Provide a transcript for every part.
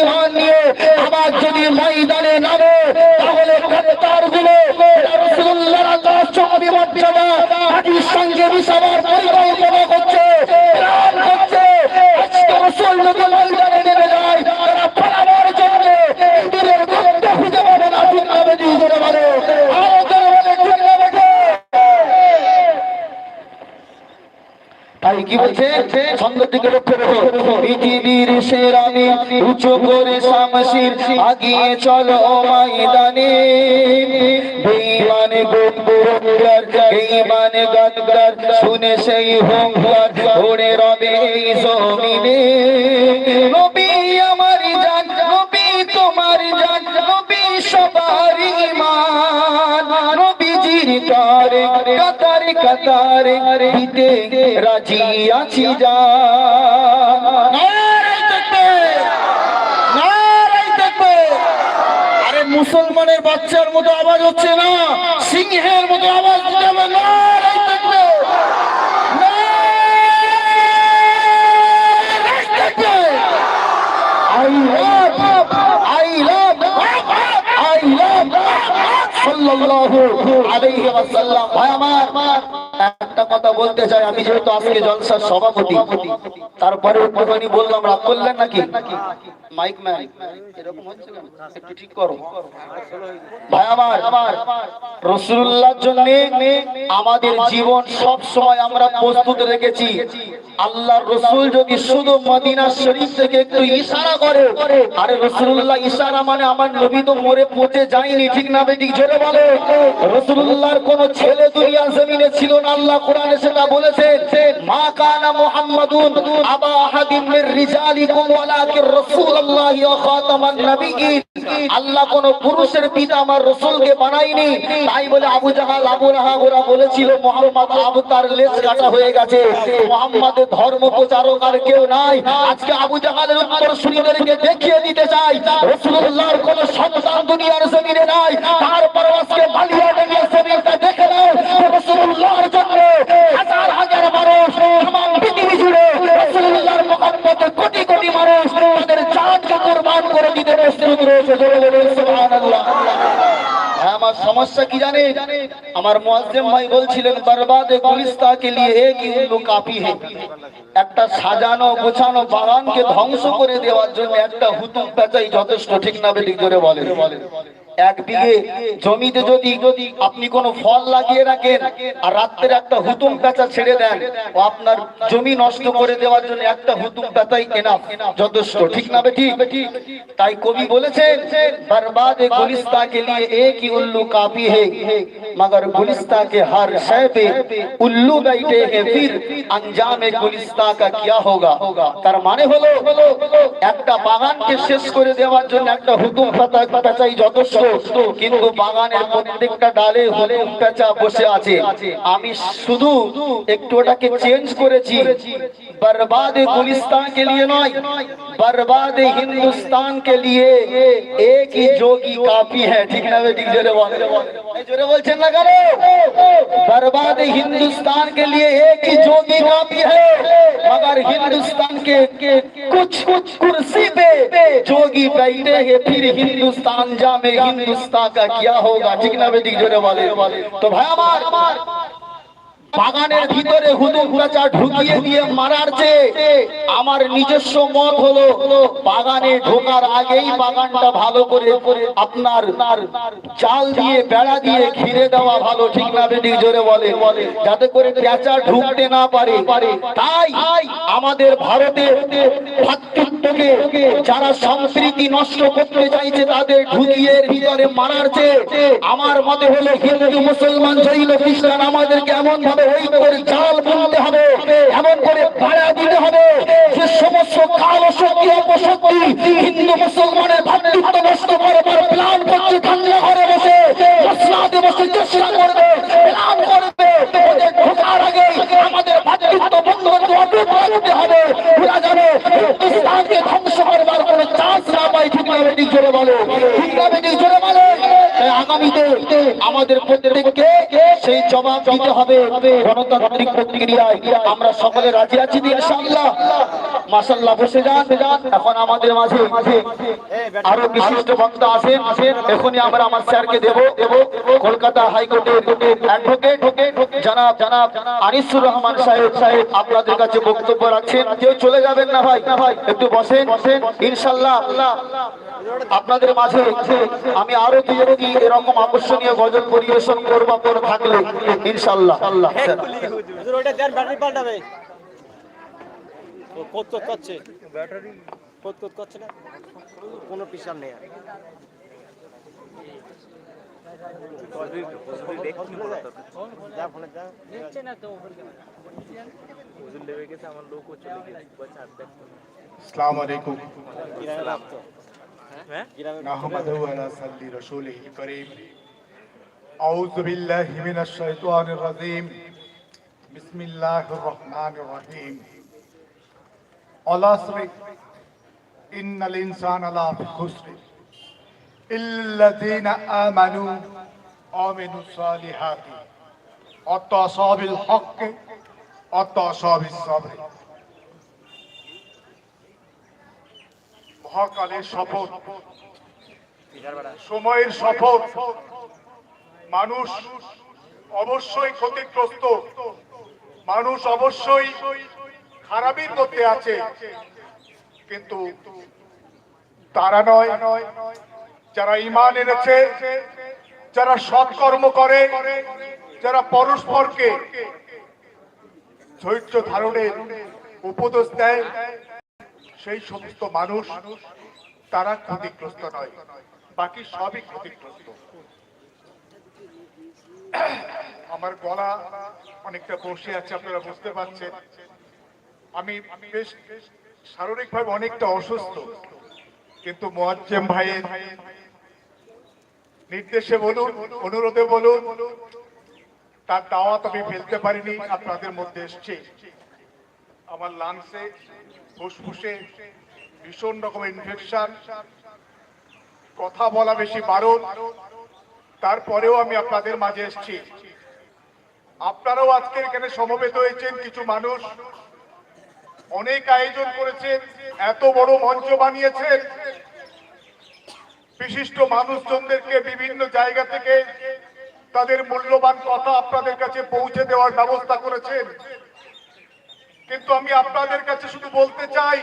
ইমান নিয়ে আবার যদি ময়দানে নামে, তাহলে গ্রেপ্তারগুলো সঙ্গে মিশাবার পরিকল্পনা করছে করছে। আজকে ময়দানে নেমে যায়, তারা জন্য গর্ত খুঁজে পাবে না নামে দিয়ে ধরে আরও ধরে বলে তাই কি বলছে? ছন্দ দিকে লক্ষ্য রেখো। পৃথিবীর সেরানি উঁচু করে শামশির আগিয়ে চলো ময়দানে। বেঈমান গুম্বুরার বেঈমান গদ্দার, শুনে সেই হুঙ্কার ওরে রবে এই জমিনে। নবী আমার জান, নবী তোমার জান, নবী সবার ইমান নবীজির কারে কাতারে কাতারে দিতে রাজি আছি যা নারাই তাকবীর! নারাই তাকবীর! আরে মুসলমানের বাচ্চার মতো আওয়াজ হচ্ছে না, সিংহের মতো আওয়াজ দিতে হবে। একটা কথা বলতে চাই। আমি যেহেতু আজকে জলসার সভাপতি, তারপরে বললাম, রাগ করলেন নাকি? মাইক ম্যান এরকম হচ্ছে কেন? একটু ঠিক করো। ভাই আমার আমার রসুল্লাহর জন্য আমাদের জীবন সব সময় আমরা প্রস্তুত রেখেছি। আল্লাহর রসুল যদি শুধু মদিনা শরীফ থেকে একটু ইশারা করে আরে রসুল্লাহ ইশারা মানে আমার নবী তো মরে পচে যায়নি ঠিক না বেঠিক? জোরে বলে। রসুল্লাহর কোন ছেলে দুনিয়া জমিনে ছিল না আল্লাহ কোরআনে সেটা বলেছেন। মা কানা মুহাম্মাদুন আবা আহাদিন মির রিজালিকুম ওয়ালাকিন রাসূলুল্লাহি আল্লাহ কোন পুরুষের পিতা আমার রসুলকে বানায়নি। তাই বলে আবু জাহাল, আবু রাহাব ওরা বলেছিল, মোহাম্মদ আবু তার লেজ কাটা হয়ে গেছে। মোহাম্মদের ধর্ম প্রচারক আর কেউ নাই। আজকে আবু জাহালের উত্তর শুনিদেরকে দেখিয়ে দিতে চাই। রসুল্লাহর কোন সন্তান দুনিয়ার জমিনে নাই। তারপর আজকে জমিনটা দেখে নাও। জন্য হাজার হাজার মানুষ তামাম পৃথিবী জুড়ে রসুল্লাহর মোহাম্মদের কোটি কোটি মানুষ তাদের জানকে কোরবান করে দিতে প্রস্তুত রয়েছে জোরে বলুন সুবহানাল্লাহ হ্যাঁ, আমার সমস্যা কি জানে? আমার মুয়াজ্জিম ভাই বলছিলেন, বরবাদে গুলিস্তা কে লিয়ে এক হি কাফি হে। একটা সাজানো, গোছানো বাগানকে ধ্বংস করে দেওয়ার জন্য একটা হুতুম পেঁচাই যথেষ্ট, ঠিক না বেদিক জোরে বলে এক বিঘে জমিতে যদি যদি আপনি কোনো ফল লাগিয়ে রাখেন আর রাত্রে একটা হুতুম পেঁচা ছেড়ে দেন ও আপনার জমি নষ্ট করে দেওয়ার জন্য একটা হুতুম পেঁচাই এনাফ যথেষ্ট ঠিক না বেঠিক তাই কবি বলেছেন बर्बाद गुलिस्ता के लिए एक ही उल्लू काफी है मगर गुलिस्ता के हर शय पे उल्लू बैठे हैं फिर अंजाम गुलिस्ता का क्या होगा তার মানে হলো একটা বাগানকে শেষ করে দেওয়ার জন্য একটা চাই যথেষ্ট। কিন্তু বাগানের প্রত্যেকটা ডালে বসে আছে। আমি শুধু একটু চেঞ্জ করেছি। बर्बाद गुलिस्तान के लिए बर्बाद हिंदुस्तान के लिए एक ही जोगी काफ़ी है ठीक ना ठीक जोरे जोरे बोल ना करो बर्बाद हिंदुस्तान के लिए एक ही जोगी काफ़ी है मगर हिंदुस्तान के कुछ कुछ कुर्सी पे जोगी बैठे हैं फिर हिंदुस्तान जा में हिंदुस्तान का क्या होगा? जिगना ना बेटी जोड़े वाले। तो भाई বাগানের ভিতরে হুদুম পেঁচা ঢুকিয়ে দিয়ে মারার যে আমার নিজস্ব মত হলো, বাগানে ঢোকার আগেই বাগানটা ভালো করে আপনার চাল দিয়ে, বেড়া দিয়ে ঘিরে দেওয়া ভালো, ঠিক না বেটি? জোরে বলে। যাতে করে পেঁচা ঢুকতে না পারে। তাই আমাদের ভারতের ভাতৃত্বকে যারা সংস্কৃতি নষ্ট করতে চাইছে, তাদের ঢুকিয়ে ভিতরে মারার যে আমার মতে হলো হিন্দু, মুসলমান, জৈন, খ্রিস্টান, আমাদেরকে এমন ভাবে ওই করে হবে, এমন করে ভাড়া দিতে হবে। যে সমস্ত কালো শক্তি, অপশক্তি হিন্দু মুসলমানের ভাতৃত্ব নষ্ট করবার প্ল্যান করছে ঠান্ডা ঘরে বসে। মশলাতে করবে ঢোকার আগে আমাদের ভাতৃত্ব হবে। ওরা হিন্দুস্তানকে ধ্বংস করবার চান্স না ঠিক না জোরে বলো। ঠিক না জোরে বলো। আগামীতে আমাদের প্রত্যেককে সেই জবাব দিতে হবে গণতান্ত্রিক প্রক্রিয়ায়। আমরা সকলে রাজি আছি ইনশাআল্লাহ? মাশাআল্লাহ, বসে যান। এখন আমাদের মাঝে আরও বিশিষ্ট বক্তা আছেন। এখনই আমরা আমার স্যারকে দেব। দেব কলকাতা হাইকোর্টের অ্যাডভোকেট জানাব জানাব আনিসুর রহমান সাহেব সাহেব আপনাদের কাছে বক্তব্য রাখছেন কেউ চলে যাবেন না ভাই না ভাই একটু বসেন বসেন ইনশাআল্লাহ আপনাদের মাঝে আমি আরও কি এরকম আকর্ষণীয় গজল পরিবেশন করব আপনার থাকলে ইনশাআল্লাহ আল্লাহ কোনো পিসার নেই আর যা ফোনে যা السلام عليكم গ্রামে রাখতো গ্রামে نحمده ونصلي رسوله الكريم أعوذ بالله من الشيطان الرجيم بسم الله الرحمن الرحيم العصر إن الإنسان لفي خسر إلا الذين آمنوا وعملوا الصالحات والتواصوا بالحق والتواصوا بالصبر মহাকালের শপথ সময়ের শপথ মানুষ অবশ্যই ক্ষতিগ্রস্ত মানুষ অবশ্যই খারাপির মধ্যে আছে কিন্তু তারা নয় যারা ইমান এনেছে, যারা সৎকর্ম করে, যারা পরস্পরকে ধৈর্য ধারণের উপদেশ দেয়, সেই সমস্ত মানুষ তারা ক্ষতিগ্রস্ত নয়, বাকি সবই ক্ষতিগ্রস্ত। আমার গলা অনেকটা বসে আছে, আপনারা বুঝতে পারছেন। আমি বেশ শারীরিকভাবে অনেকটা অসুস্থ, কিন্তু মোয়াজ্জেম ভাইয়ের নির্দেশে বলুন, অনুরোধে বলুন, তার দাওয়াত আমি ফেলতে পারিনি, আপনাদের মধ্যে এসছে। আমার লাংসে ফুসফুসে ভীষণ রকমের ইনফেকশন কথা বলা বেশি বারণ। তারপরেও আমি আপনাদের মাঝে এসেছি। আপনারাও আজকে এখানে সমবেত হয়েছেন, কিছু মানুষ। অনেক আয়োজন করেছেন, এত বড় মঞ্চ বানিয়েছেন। বিশিষ্ট মানুষজনদেরকে বিভিন্ন জায়গা থেকে তাদের মূল্যবান কথা আপনাদের কাছে পৌঁছে দেওয়ার ব্যবস্থা করেছেন। কিন্তু আমি আপনাদের কাছে শুধু বলতে চাই,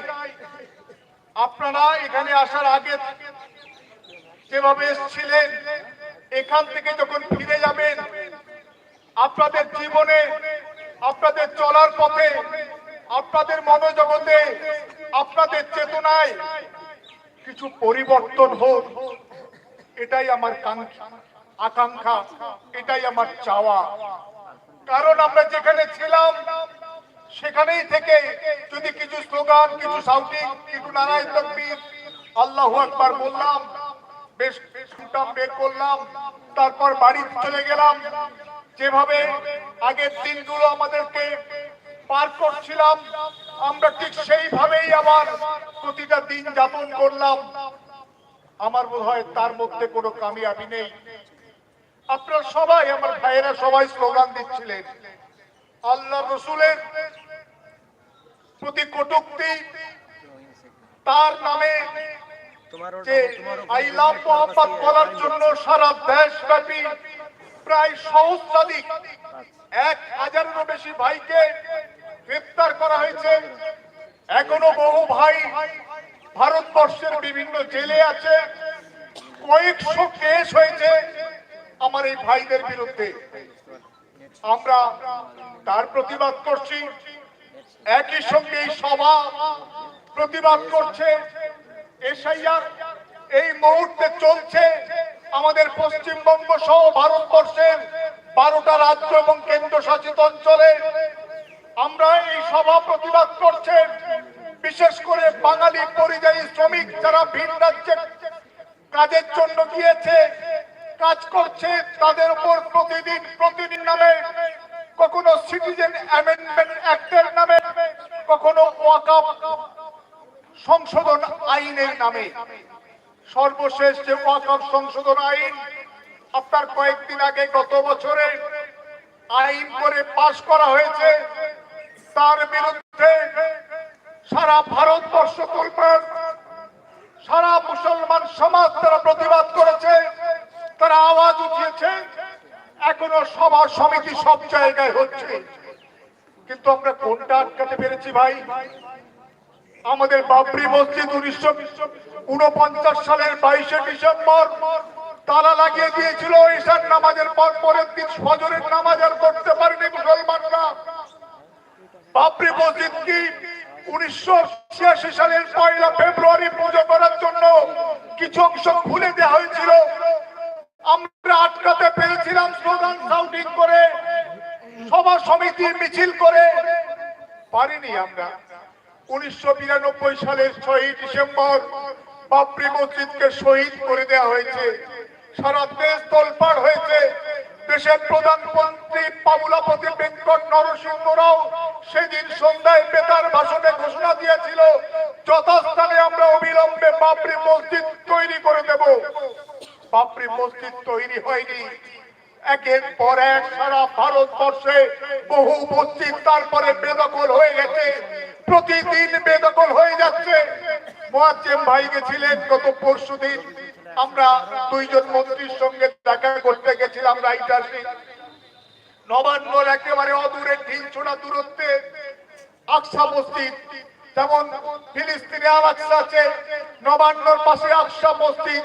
আপনারা এখানে আসার আগে যেভাবে এসেছিলেন, এখান থেকে যখন ফিরে যাবেন, আপনাদের জীবনে, আপনাদের চলার পথে, আপনাদের মনোজগতে, আপনাদের চেতনায় কিছু পরিবর্তন হোক, এটাই আমার কাঙ্ক্ষা, আকাঙ্ক্ষা, এটাই আমার চাওয়া। কারণ আমরা যেখানে ছিলাম, সেখানেই থেকে যদি কিছু স্লোগান, কিছু সাউটিং, কিছু নারায়ণ তকবীর, আল্লাহ আকবার বললাম, বেশ সুটাম বের করলাম, তারপর বাড়ি চলে গেলাম। যেভাবে আগের দিনগুলো আমাদেরকে পার করছিলাম আমরা ঠিক সেইভাবেই আবার প্রতিটা দিন যাপন করলাম। আমার বোধ হয় তার মধ্যে কোনো কামিয়াবি নেই। আপনারা সবাই আমার ভাইয়েরা সবাই স্লোগান দিচ্ছিলেন আল্লাহ রসুলের প্রতি কটুক্তি তার নামে যে আই লাভ মোহাম্মদ বলার জন্য সারা দেশব্যাপী প্রায় সহস্রাধিক এক হাজারেরও বেশি ভাইকে গ্রেপ্তার করা হয়েছে। এখনও বহু ভাই ভারতবর্ষের বিভিন্ন জেলে আছে। কয়েকশো কেস হয়েছে আমার এই ভাইদের বিরুদ্ধে। আমরা তার প্রতিবাদ করছি। একই সঙ্গে এই সভা প্রতিবাদ করছে। এসআইআর এই মুহূর্তে চলছে। আমাদের পশ্চিমবঙ্গ সহ ভারতবর্ষের বারোটা রাজ্য এবং কেন্দ্র শাসিত অঞ্চলে আমরা এই সভা প্রতিবাদ করছে বিশেষ করে বাঙালি পরিযায়ী শ্রমিক যারা ভিন রাজ্যে কাজের জন্য গিয়েছে, কাজ করছে, তাদের উপর প্রতিদিন প্রতিদিন নামে, কখনো সিটিজেন অ্যামেন্ডমেন্ট অ্যাক্টের নামে, কখনো ওয়াকাপ সংশোধন আইনের নামে। সর্বশেষ যে ওয়াকাপ সংশোধন আইন, আপনার কয়েকদিন আগে গত বছরে আইন করে পাশ করা হয়েছে। তার বিরুদ্ধে সারা ভারতবর্ষ তোলপাড় সারা মুসলমান সমাজ তারা প্রতিবাদ করেছে, তারা আওয়াজ উঠিয়েছে। এখনও সভা সমিতি সব জায়গায় হচ্ছে। কিন্তু আমরা কোনটা আটকাতে পেরেছি ভাই? আমাদের বাবরি মসজিদ উনিশশো উনপঞ্চাশ সালের বাইশে ডিসেম্বর তালা লাগিয়ে দিয়েছিল, ঈশান নামাজের পর পরের দিন ফজরের নামাজ আর করতে পারেনি মুসলমানরা। বাবরি মসজিদ কি উনিশশো ছিয়াশি সালের পয়লা ফেব্রুয়ারি পুজো করার জন্য কিছু অংশ খুলে দেওয়া হয়েছিল? আমরা আটকাতে পেরেছিলাম স্লোগান সাউন্ডিং করে, সভা সমিতি মিছিল করে। পারিনি আমরা। উনিশশো বিরানব্বই সালের ছয়ই ডিসেম্বর বাবরি মসজিদকে শহীদ করে দেওয়া হয়েছে। সারা দেশ তোলপাড় হয়েছে। দেশের প্রধানমন্ত্রী পাবুলাপতি বেঙ্কট নরসিংহ রাও সেদিন সন্ধ্যায় বেতার ভাষণে ঘোষণা দিয়েছিল, যথাস্থানে আমরা অবিলম্বে বাবরি মসজিদ তৈরি করে দেব। বাবরি মসজিদ তৈরি হয়নি। একের পর এক সারা ভারতবর্ষে বহু মসজিদ তারপরে বেদখল হয়ে গেছে। প্রতিদিন বেদখল হয়ে যাচ্ছে। মোয়াজ্জেম ভাই গেছিলেন গত পরশু দিন আমরা দুইজন মন্ত্রীর সঙ্গে দেখা করতে গেছিলাম রাইটার্সে। নবান্নর একেবারে অদূরে ঢিল ছোড়া দূরত্বে আকসা মসজিদ, যেমন ফিলিস্তিনে আল আকসা আছে, নবান্নর পাশে আকসা মসজিদ,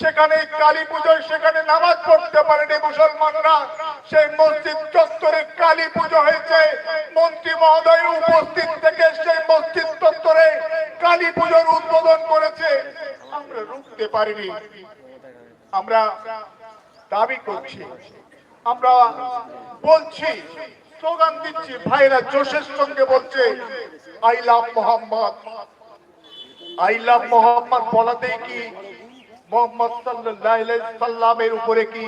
সেখানে কালী পুজোয় সেখানে নামাজ পড়তে পারেনি মুসলমানরা। সেই মসজিদ চত্বরে কালী পুজো হয়েছে, মন্ত্রী মহোদয় উপস্থিত থেকে সেই মসজিদ চত্বরে কালী পুজোর উদ্বোধন পারিনি। আমরা দাবি করছি, আমরা বলছি, স্লোগান দিচ্ছি, ভাইরা জোশের সঙ্গে বলছে, I love Mohammad. I love Mohammad বলাতেই কি মোহাম্মদ সাল্লামের উপরে কি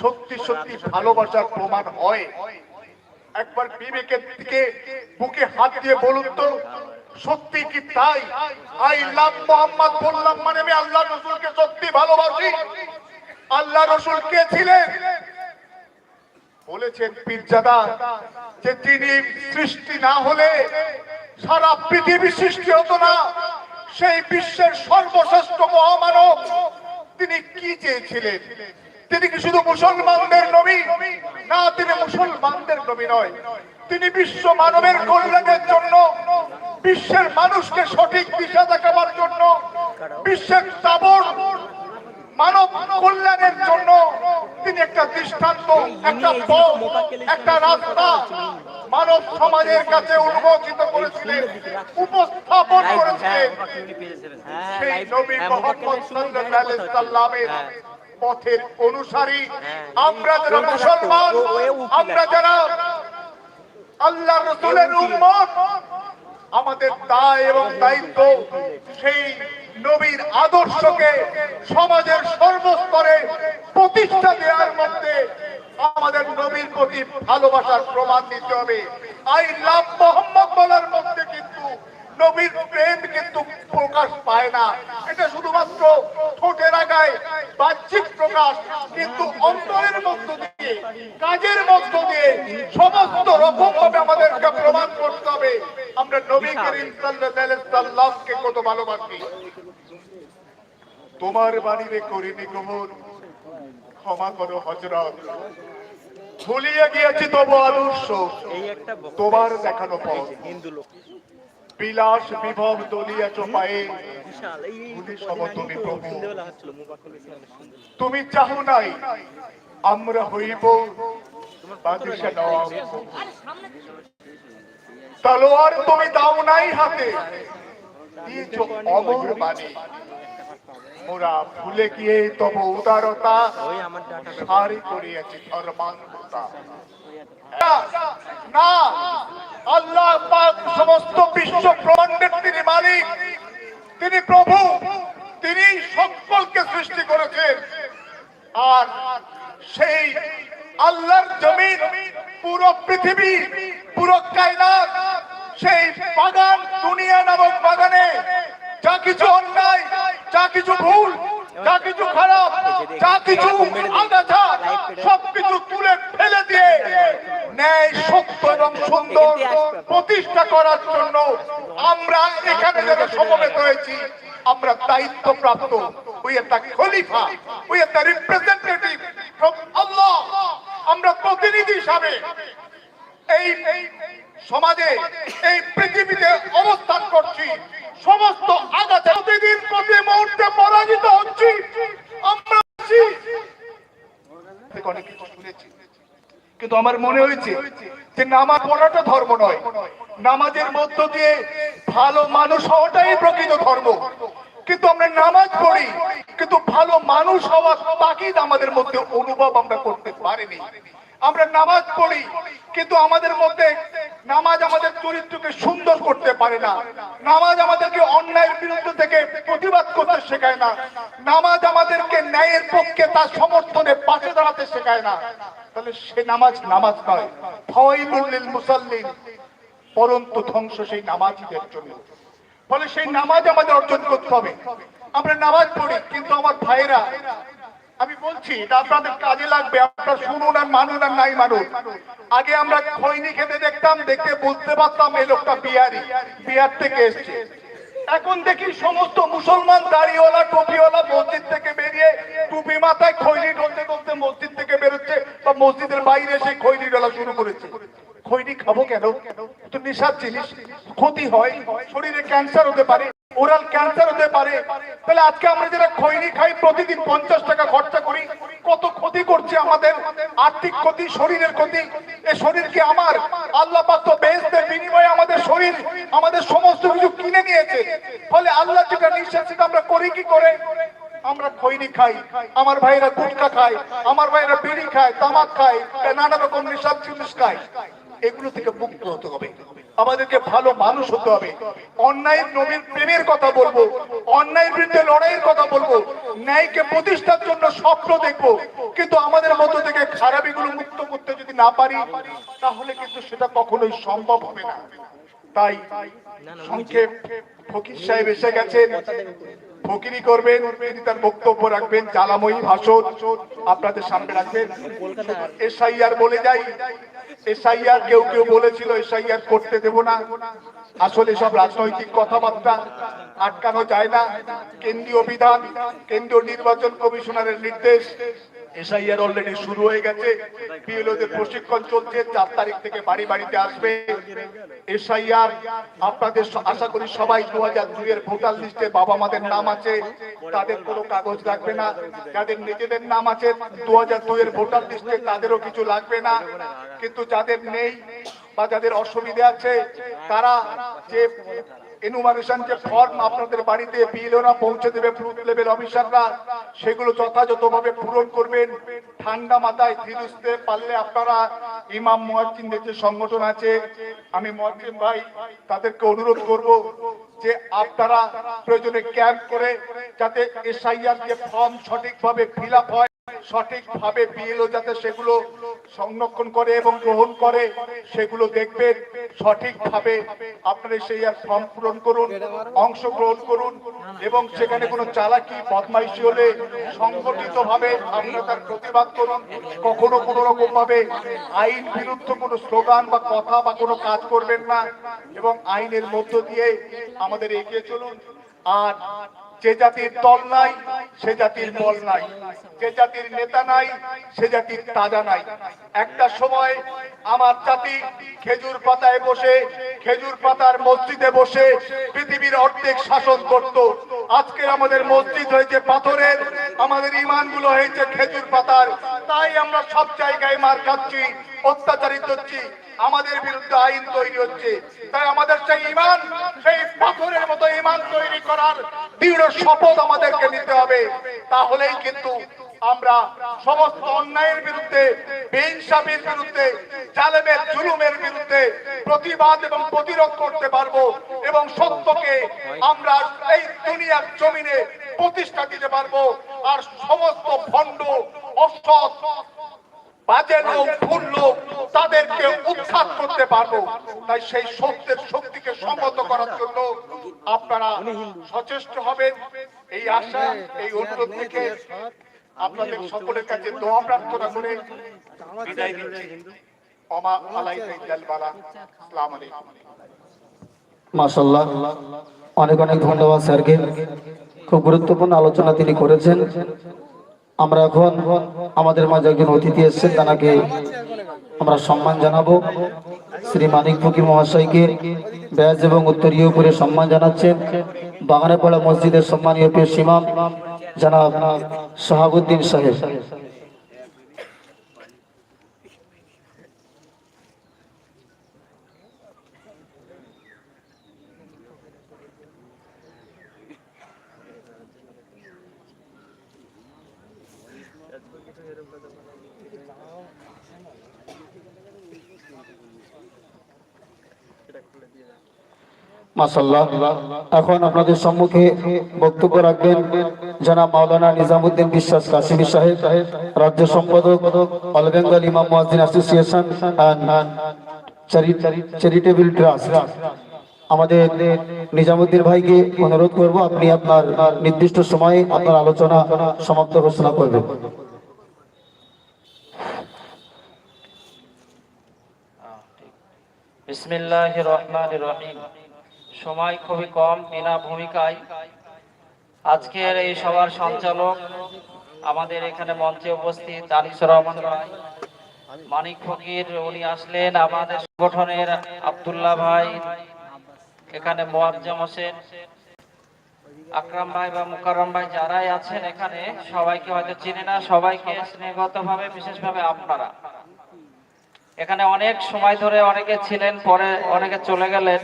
সত্যি সত্যি ভালোবাসার প্রমাণ হয়? একবার বিবেকের দিকে বুকে হাত দিয়ে বলুন তো। সত্যি কি তাই? আই লাভ মোহাম্মদ বললাম মানে আমি আল্লাহ রসুলকে সত্যি ভালোবাসি। আল্লাহ রসুল কে ছিলেন? বলেছেন পীরজাদা, যে তিনি সৃষ্টি না হলে সারা পৃথিবী সৃষ্টি হতো না। সেই বিশ্বের সর্বশ্রেষ্ঠ মহামানব তিনি কি চেয়েছিলেন? তিনি কি শুধু মুসলমানদের নবী? না, তিনি মুসলমানদের নবী নয়। তিনি বিশ্ব মানবের কল্যাণের জন্য বিশ্বের মানুষকে সঠিক দিশা দেখাবার জন্য বিশ্বের তাবর মানব কল্যাণের জন্য তিনি একটা দৃষ্টান্ত একটা পথ একটা রাস্তা মানব সমাজের কাছে উন্মোচিত করেছিলেন উপস্থাপন করেছিলেন। সেই নবী মোহাম্মদ সাল্লাল্লাহু আলাইহি সাল্লামের পথের অনুসারী আমরা যারা মুসলমান আমরা যারা আল্লাহ রসুলের উম্মত। আমাদের দায় এবং দায়িত্ব সেই নবীর আদর্শকে সমাজের সর্বস্তরে প্রতিষ্ঠা দেওয়ার মধ্যে আমাদের নবীর প্রতি ভালোবাসার প্রমাণ দিতে হবে। আই লাভ মোহাম্মদ বলার মধ্যে কিন্তু নবীর প্রেম কিন্তু প্রকাশ পায় না। এটা শুধুমাত্র ঠোঁটের আগায় বাহ্যিক প্রকাশ, কিন্তু অন্তরের মধ্য দিয়ে কাজের মধ্য দিয়ে সমস্ত রকম ভাবে আমাদেরকে প্রমাণ করতে হবে আমরা নবী করিম সাল্লামকে কত ভালোবাসি তোমার বাড়িতে করিনি গ্রহণ ক্ষমা করো হজরত ভুলিয়ে গিয়েছি তবু আদর্শ তোমার দেখানো পথ বিলাস বিভব দলিয়াছ পায়ে বিশাল এই প্রভু। তুমি চাহো নাই আমরা হইব তলোয়ার তুমি দাও নাই হাতে। অমর বাণী। ভুলে গিয়ে তব উদারতা। সারি করিয়াছি ধর্মাঙ্গতা না আল্লাহ সমস্ত বিশ্ব ব্রহ্মাণ্ডের তিনি মালিক। তিনি প্রভু। তিনি সকলকে সৃষ্টি করেছেন। আর সেই আল্লাহর জমিন, পুরো পৃথিবী, পুরো কায়নাত, সেই বাগান, দুনিয়া নামক বাগানে যা কিছু অন্যায়, যা কিছু ভুল, যা কিছু খারাপ, যা কিছু আগাছা, সবকিছু তুলে ফেলে দিয়ে ন্যায়, সত্য এবং সুন্দর প্রতিষ্ঠা করার জন্য আমরা এখানে যারা সমবেত হয়েছি, আমরা দায়িত্ব প্রাপ্ত উই দ্য খলিফা উই দ্য রিপ্রেজেন্টেটিভ ফ্রম আল্লাহ আমরা প্রতিনিধি হিসাবে এই সমাজে, এই পৃথিবীতে অবস্থান করছি। সমস্ত আগাছা প্রতিদিন, প্রতি মুহূর্তে পরাজিত হচ্ছি। আমরা কিন্তু আমার মনে হয়েছে যে নামাজ পড়াটা ধর্ম নয়। নামাজের মধ্য দিয়ে ভালো মানুষ হওয়াটাই প্রকৃত ধর্ম। কিন্তু আমরা নামাজ পড়ি, কিন্তু ভালো মানুষ হওয়ার তাকিদ আমাদের মধ্যে অনুভব আমরা করতে পারিনি। আমরা নামাজ পড়ি, কিন্তু আমাদের মধ্যে নামাজ আমাদের চরিত্রকে সুন্দর করতে পারে না। নামাজ আমাদেরকে অন্যায়ের বিরুদ্ধে থেকে প্রতিবাদ করতে শেখায় না। নামাজ আমাদেরকে ন্যায়ের পক্ষে তার সমর্থনে পাশে দাঁড়াতে শেখায় না। তাহলে সে নামাজ নামাজ নয় ফাওয়াইলুল মুসাল্লিন। পরন্ত ধ্বংস সেই নামাজীদের জন্য। ফলে সেই নামাজ আমাদের অর্জন করতে হবে। আমরা নামাজ পড়ি, কিন্তু আমার ভাইরা আমি বলছি আপনাদের কাজে লাগবে, আপনারা শুনুন আর মানুন আর নাই মানুন। আগে আমরা খৈনি খেতে দেখতাম, দেখে বুঝতে পারতাম এই লোকটা বিহারি, বিহার থেকে এসছে। এখন দেখি সমস্ত মুসলমান দাড়িওয়ালা, টুপিওয়ালা মসজিদ থেকে বেরিয়ে টুপি মাথায় খৈনি ঢলতে ঢলতে মসজিদ থেকে বেরোচ্ছে বা মসজিদের বাইরে সেই খৈনি ঢলা শুরু করেছে। খৈনি খাব কেন? তো নেশার জিনিস, ক্ষতি হয়, শরীরে ক্যান্সার হতে পারে। ওরাল ক্যান্সার হতে পারে। তাহলে আজকে আমরা যারা খৈনি খাই, প্রতিদিন পঞ্চাশ টাকা খরচা করি, কত ক্ষতি করছে আমাদের আর্থিক ক্ষতি, শরীরের ক্ষতি। এ শরীর কি আমার? আল্লাহ পাক তো বেহেশতের বিনিময়ে আমাদের শরীর, আমাদের সমস্ত কিছু কিনে নিয়েছে। ফলে আল্লাহ যেটা নিঃশ্বাস সেটা আমরা করি কি করে? আমরা খৈনি খাই। আমার ভাইরা গুটকা খায়, আমার ভাইরা বিড়ি খায়, তামাক খায় নানা রকম নেশার জিনিস খায়। এগুলো থেকে মুক্ত হতে হবে। আমাদেরকে ভালো মানুষ হতে হবে। অন্যায় নবীর প্রেমের কথা বলব অন্যায়ের বিরুদ্ধে লড়াইয়ের কথা বলব ন্যায়কে প্রতিষ্ঠার জন্য স্বপ্ন দেখব কিন্তু আমাদের মধ্য থেকে খারাপিগুলো মুক্ত করতে যদি না পারি তাহলে কিন্তু সেটা কখনোই সম্ভব হবে না। তাই সংক্ষেপ ফকির সাহেব এসে গেছেন। ফকিরি করবেন, তিনি তার বক্তব্য রাখবেন, জ্বালাময়ী ভাষণ আপনাদের সামনে রাখবেন এসআইআর বলে যাই, এসআইআর কেউ কেউ বলেছিল, এসআইআর করতে দেব না। আসলে সব রাজনৈতিক কথাবার্তা, আটকানো যায় না। কেন্দ্রীয় বিধান, কেন্দ্রীয় নির্বাচন কমিশনারের নির্দেশ এসআইআর অলরেডি শুরু হয়ে গেছে। বিএলওদের প্রশিক্ষণ চলছে, চার তারিখ থেকে বাড়ি বাড়িতে আসবে। এসআইআর, আপনাদের আশা করি সবাই দু হাজার দুই এর ভোটার লিস্টে বাবা মাদের নাম আছে। তাদের কোনো কাগজ লাগবে না। যাদের নিজেদের নাম আছে দু হাজার দুই এর ভোটার লিস্টে তাদেরও কিছু লাগবে না। কিন্তু যাদের নেই বা যাদের অসুবিধা আছে, তারা যে এনুমারেশন যে ফর্ম আপনাদের বাড়িতে বিএলওরা পৌঁছে দেবে বুথ লেভেল অফিসাররা সেগুলো যথাযথভাবে পূরণ করবেন। ঠান্ডা মাথায় ধীরুস্তে পারলে আপনারা ইমাম মুয়াজ্জিনদের যে সংগঠন আছে, আমি মুয়াজ্জিন ভাই তাদেরকে অনুরোধ করব যে আপনারা প্রয়োজনে ক্যাম্প করে যাতে এসআইআর যে ফর্ম সঠিকভাবে ফিল হয়। সঠিকভাবে বিএলও যাতে সেগুলো সংরক্ষণ করে এবং গ্রহণ করে, সেগুলো দেখবেন। সঠিকভাবে আপনারা সেই আর ফর্ম পূরণ করুন, অংশগ্রহণ করুন এবং সেখানে কোনো চালাকি, বদমাইশি হলে সংগঠিত ভাবে আপনারা তার প্রতিবাদ করুন। কখনো কোনো রকম ভাবে আইন বিরুদ্ধ কোনো স্লোগান বা কথা বা কোনো কাজ করবেন না এবং আইনের মধ্য দিয়ে আমাদের এগিয়ে চলুন। আর যে জাতির দল নাই, সে জাতির বল নাই। যে জাতির নেতা নাই, সে জাতির তাজা নাই। একটা সময় আমার জাতি খেজুর পাতায় বসে, খেজুর পাতার মসজিদে বসে পৃথিবীর অর্ধেক শাসন করত। আজকে আমাদের মসজিদ হয়েছে পাথরের, আমাদের ইমানগুলো হয়েছে খেজুর পাতার। তাই আমরা সব জায়গায় মার খাচ্ছি, অত্যাচারিত হচ্ছি। আমাদের বিরুদ্ধে আইন তৈরি হচ্ছে। তাই আমাদের সেই ইমান, সেই পাথরের মতো ইমান তৈরি করার দৃঢ় শপথ আমাদেরকে নিতে হবে। তাহলেই কিন্তু আমরা সমস্ত অন্যায়ের বিরুদ্ধে, বেইনসাফির বিরুদ্ধে, জালেমের জুলুমের বিরুদ্ধে প্রতিবাদ এবং প্রতিরোধ করতে পারব এবং সত্যকে আমরা এই দুনিয়ার জমিনে প্রতিষ্ঠা দিতে পারব। আর সমস্ত ভণ্ড, অসৎ বাজে লোক ভুল লোক, তাদেরকে উৎখাত করতে পারব। তাই সেই সত্যের শক্তিকে সম্মত করার জন্য আপনারা সচেষ্ট হবেন। এই আশা, এই অনুরোধ থেকে আপনাদের সকলের কাছে দোয়া প্রার্থনা করে বিদায় দিচ্ছি অমা আসসালামু আলাইকুম। মাশাল্লাহ অনেক অনেক ধন্যবাদ স্যারকে। খুব গুরুত্বপূর্ণ আলোচনা তিনি করেছেন। আমরা এখন আমাদের মাঝে একজন অতিথি এসছেন, তাকে আমরা সম্মান জানাব। শ্রী মানিক ফকির মহাশয়কে ব্যাস এবং উত্তরীয় করে সম্মান জানাচ্ছেন। বাগানেপাড়া মসজিদের সম্মানীয় পেশ ইমাম জানাব শাহাবুদ্দিন সাহেব। মাসাল্লাহ এখন আপনাদের সম্মুখে বক্তব্য রাখবেন জনাব মাওলানা নিজামুদ্দিন বিশ্বাস কাশিমি সাহেব, রাজ্য সম্পাদক অল বেঙ্গল ইমাম মুয়াজ্জিন অ্যাসোসিয়েশন চ্যারিটেবল ট্রাস্ট। আমাদের নিজামুদ্দিন ভাইকে অনুরোধ করব, আপনি আপনার নির্দিষ্ট সময়ে আপনার আলোচনা সমাপ্ত ঘোষণা করবেন। বিসমিল্লাহ রহমান রহিম। সময় খুবই কম, বিনা ভূমিকায়। আজকের এই সভার সঞ্চালক আমাদের এখানে মঞ্চে উপস্থিত আনিসুর রহমান রায় মানিক ফকির, উনি আসলেন আমাদের সংগঠনের আব্দুল্লাহ ভাই, এখানে মোয়াজ্জাম হোসেন। আকরাম ভাই বা মুকাররম ভাই যারাই আছেন এখানে, সবাইকে হয়তো চিনে না, সবাইকে স্নেহগতভাবে, বিশেষভাবে আপনারা। এখানে অনেক সময় ধরে অনেকে ছিলেন, পরে অনেকে চলে গেলেন।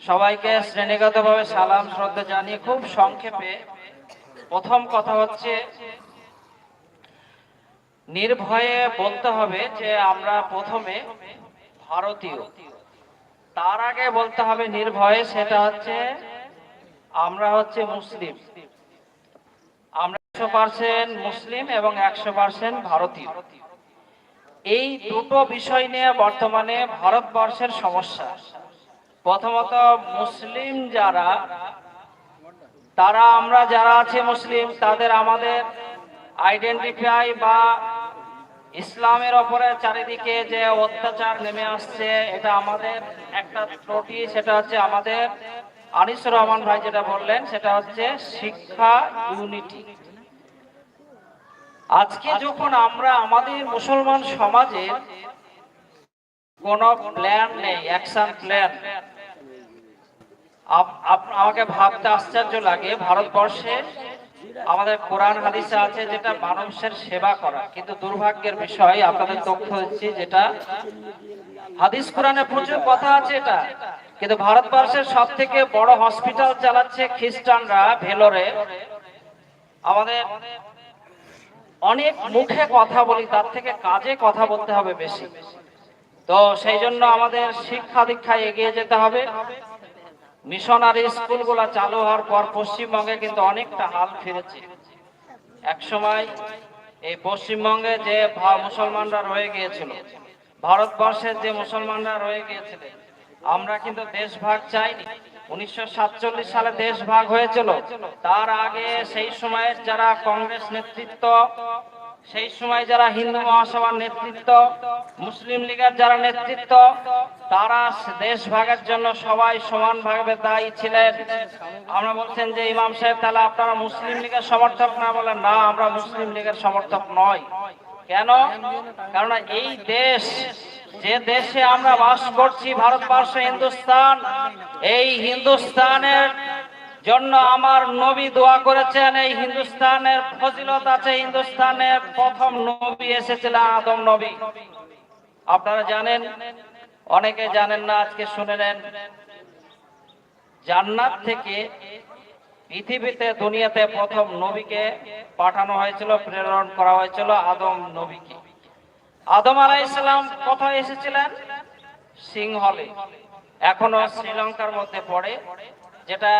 সবাইকে শ্রেণীগতভাবে সালাম, শ্রদ্ধা জানিয়ে খুব সংক্ষেপে প্রথম কথা হচ্ছে, নির্ভয়ে বলতে হবে যে আমরা প্রথমে ভারতীয়। তার আগে বলতে হবে নির্ভয়ে, সেটা হচ্ছে আমরা হচ্ছে মুসলিম। আমরা একশো পার্সেন্ট মুসলিম এবং একশো পার্সেন্ট ভারতীয়। এই দুটো বিষয় নিয়ে বর্তমানে ভারতবর্ষের সমস্যা। প্রথমত মুসলিম যারা, তারা আমরা যারা আছি মুসলিম, তাদের আমাদের আইডেন্টিফাই বা ইসলামের ওপরে চারিদিকে যে অত্যাচার নেমে আসছে, এটা আমাদের একটা ত্রুটি, সেটা হচ্ছে আমাদের আনিসুর রহমান ভাই যেটা বললেন, সেটা হচ্ছে শিক্ষা ইউনিটি আজকে যখন আমরা আমাদের মুসলমান সমাজে কোন প্ল্যান নেই অ্যাকশন প্ল্যান আমাকে ভাবতে আশ্চর্য লাগে, ভারতবর্ষে আমাদের কোরআন হাদিসে আছে যেটা মানুষের সেবা করা। কিন্তু দুর্ভাগ্যের বিষয়, আপনাদের তথ্য দিচ্ছি যেটা, হাদিস কোরআনে প্রচুর কথা আছে এটা। কিন্তু ভারতবর্ষের সব থেকে বড় হসপিটাল চালাচ্ছে খ্রিস্টানরা ভেলোরে। আমাদের অনেক মুখে কথা বলি, তার থেকে কাজে কথা বলতে হবে বেশি। তো সেই জন্য আমাদের শিক্ষা দীক্ষায় এগিয়ে যেতে হবে। মিশনারি স্কুলগুলো চালু হওয়ার পর পশ্চিমবঙ্গে কিন্তু অনেকটা হাল ফিরেছে। এক সময় এই পশ্চিমবঙ্গে যে মুসলমানরা রয়ে গিয়েছিল, ভারতবর্ষের যে মুসলমানরা রয়ে গিয়েছিলেন, আমরা কিন্তু দেশ ভাগ চাইনি। উনিশশো সাতচল্লিশ সালে দেশ ভাগ হয়েছিল, তার আগে সেই সময়ের যারা কংগ্রেস নেতৃত্ব সেই সময় যারা হিন্দু মহাসভার নেতৃত্ব, মুসলিম লীগের যারা নেতৃত্ব, তারা দেশ ভাগের জন্য সবাই সমানভাবে দায়ী ছিলেন। আমরা বলছেন যে ইমাম সাহেব, তাহলে আপনারা মুসলিম লীগের সমর্থক না বলেন? না, আমরা মুসলিম লীগের সমর্থক নয় কেন? কারণ এই দেশ, যে দেশে আমরা বাস করছি, ভারতবর্ষ, হিন্দুস্তান, এই হিন্দুস্তানের জন্য আমার নবী দোয়া করেছেন, এই হিন্দুস্তানের ফজিলত আছে, হিন্দুস্তানের প্রথম নবী এসেছিলেন আদম নবী। আপনারা জানেন, অনেকে জানেন না, আজকে শুনে নেন। জান্নাত থেকে পৃথিবীতে, দুনিয়াতে প্রথম নবীকে পাঠানো হয়েছিল, প্রেরণ করা হয়েছিল আদম নবীকে। আদম আলাইসালাম কোথায় এসেছিলেন? সিংহলে। এখনও শ্রীলঙ্কার মধ্যে পড়ে। যেটা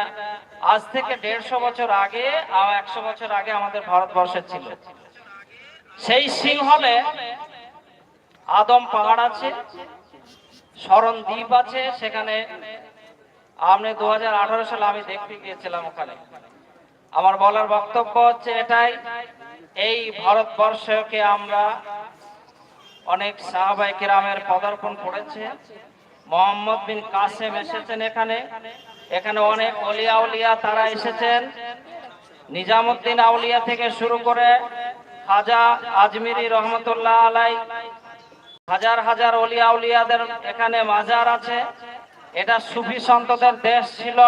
আজ থেকে দেড়শো বছর আগে আর একশো বছর আগে আমাদের ভারতবর্ষে ছিল। সেই সিংহলে আদম পাহাড় আছে, স্মরণ দ্বীপ আছে, সেখানে আপনি দু হাজার সালে আমি দেখতে গিয়েছিলাম ওখানে। আমার বলার বক্তব্য হচ্ছে এটাই, এই ভারতবর্ষকে আমরা অনেক সাহাবাই কিরামের পদার্পণ করেছে। মোহাম্মদ বিন কাসেম এসেছেন এখানে। এখানে অনেক অলিয়া উলিয়া তারা এসেছেন। নিজামুদ্দিন আউলিয়া থেকে শুরু করে খাজা আজমিরি রহমতুল্লাহ আলাই, হাজার হাজার অলিয়া উলিয়াদের এখানে মাজার আছে। এটা সুফি সন্তদের দেশ ছিল।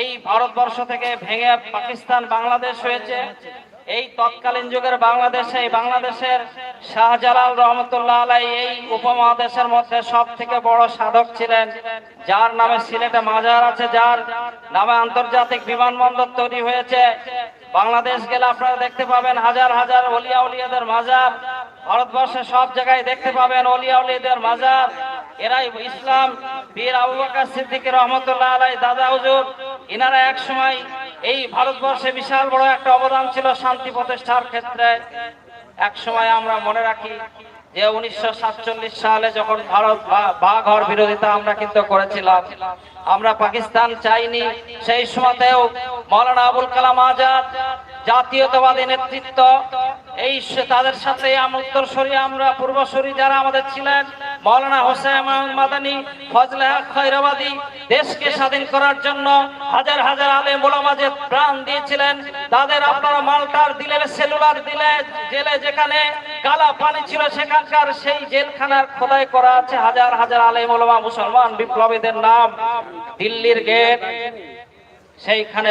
এই ভারতবর্ষ থেকে ভেঙে পাকিস্তান, বাংলাদেশ হয়েছে। এই তৎকালীন যুগের বাংলাদেশে বাংলাদেশের শাহজালাল রহমতুল্লাহ আলাই এই উপমহাদেশের মধ্যে সব থেকে বড় সাধক ছিলেন, যার নামে সিলেটে মাজার আছে, যার নামে আন্তর্জাতিক বিমানবন্দর তৈরি হয়েছে। বাংলাদেশ গেলে আপনারা দেখতে পাবেন হাজার হাজার অলিয়া উলিয়াদের মাজার ভারতবর্ষে সব জায়গায় দেখতে পাবেন অলিয়া উলিয়াদের মাজার। এরাই ইসলাম বীর আবু বকর সিদ্দিক রহমতুল্লাহ আলাই, দাদা হুজুর ইনারা এক সময় এই ভারতবর্ষে বিশাল বড় একটা অবদান ছিল শান্তি প্রতিষ্ঠার ক্ষেত্রে। এক সময় আমরা মনে রাখি যে উনিশশো সাতচল্লিশ সালে যখন ভারত বাঘর বিরোধিতা আমরা কিন্তু করেছিলাম, আমরা পাকিস্তান চাইনি, সেই সময়তেও মৌলানা আবুল কালাম আজাদ জাতীয়তাবাদী নেতৃত্ব, এই তাদের সাথে উত্তরসূরি আমরা পূর্বসূরি যারা আমাদের ছিলেন, মৌলানা হোসেন মাদানী, ফজলে খৈরাবাদী, দেশকে স্বাধীন করার জন্য হাজার হাজার আলেম ওলামা যে প্রাণ দিয়েছিলেন, তাদের আপনারা মালটার দিলেন সেলুলার দিলে, জেলে যেখানে কালা পানি ছিল সেখানকার সেই জেলখানার খোদাই করা আছে হাজার হাজার আলেম ওলামা মুসলমান বিপ্লবীদের নাম, দিল্লির গেট সেইখানে